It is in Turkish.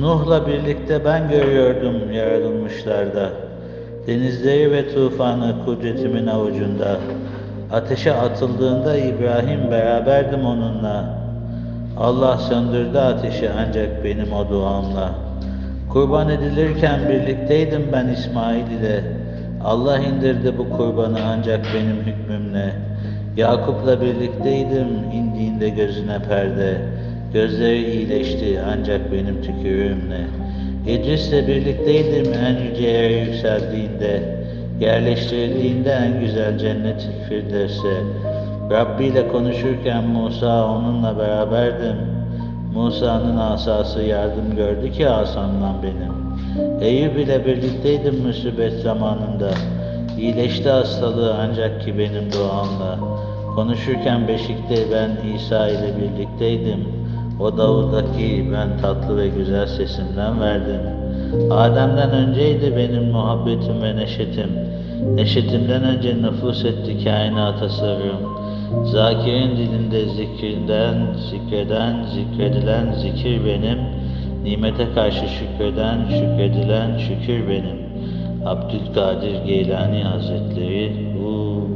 Nuh'la birlikte ben görüyordum yaratılmışlarda. Denizleri ve tufanı kudretimin avucunda. Ateşe atıldığında İbrahim beraberdim onunla. Allah söndürdü ateşi ancak benim o duamla. Kurban edilirken birlikteydim ben İsmail ile. Allah indirdi bu kurbanı ancak benim hükmümle. Yakup'la birlikteydim indiğinde gözüne perde. Gözleri iyileşti ancak benim tükürüğümle. İdris'le birlikteydim en yüce yere yükseldiğinde. Yerleştirildiğinde en güzel cennet Firdevs'e. Rabbi ile konuşurken Musa onunla beraberdim. Musa'nın asası yardım gördü ki asamdan benim. Eyüp ile birlikteydim musibet zamanında. İyileşti hastalığı ancak ki benim duamla. Konuşurken beşikte ben İsa ile birlikteydim. O Davud'daki ben tatlı ve güzel sesimden verdim. Adem'den önceydi benim muhabbetim ve neşetim. Neşetimden önce nüfus etti kainata sırrım. Zakirin dilinde zikrinden, zikreden, zikredilen zikir benim. Nimete karşı şükreden, şükredilen şükür benim. Abdülkadir Geylani Hazretleri, hu